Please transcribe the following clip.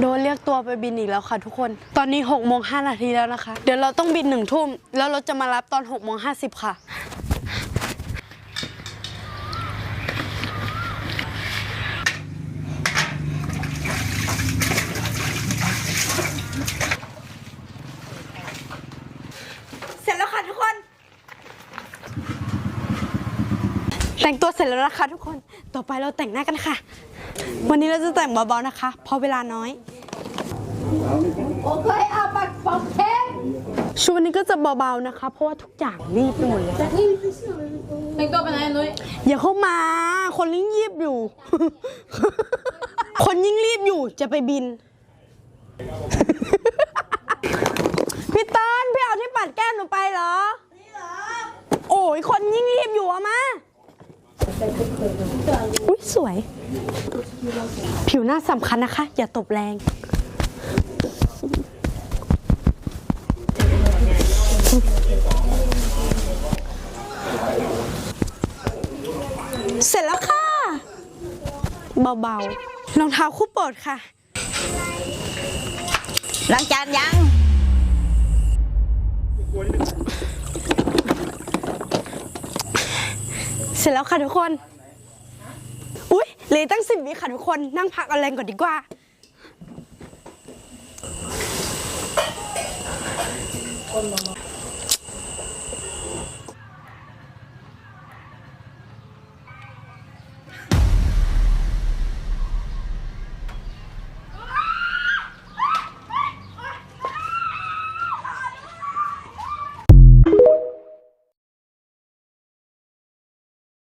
โดนเรียกตัวไปบินอีกแล้วค่ะทุกคน ตอนนี้6โมงหนาทีแล้วนะคะ เดี๋ยวเราต้องบิน1ทุ่ม แล้วรถจะมารับตอน6โมง50ค่ะ เสร็จแล้วค่ะทุกคน แต่งตัวเสร็จแล้วนะคะทุกคน ต่อไปเราแต่งหน้ากันค่ะ วันนี้เราจะแต่งเบาๆนะคะ เพราะเวลาน้อย โอเคเอาปักปอกเค้กชุดวันนี้ก็จะเบาๆนะคะ เพราะว่าทุกอย่างรีบไปหมดเลยแต่งตัวเป็นไงนุ้ยอย่าเข้ามา คนยิ่งรีบอยู่ คนยิ่งรีบอยู่จะไปบิน พี่เต้นพี่เอาที่ปัดแก้มหนูไปเหรอ โอ้ยคนยิ่งรีบอยู่อะมา อุ้ยสวย ผิวหน้าสำคัญนะคะ อย่าตบแรง เสร็จแล้วค่ะ เบาๆรองเท้าคู่โปรดค่ะล้างจานยัง สร็จแล้วค่ะทุกคน อุ๊ยเลยตั้งสิบวิค่ะทุกคน นั่งพักเอาแรงก่อนดีกว่าเ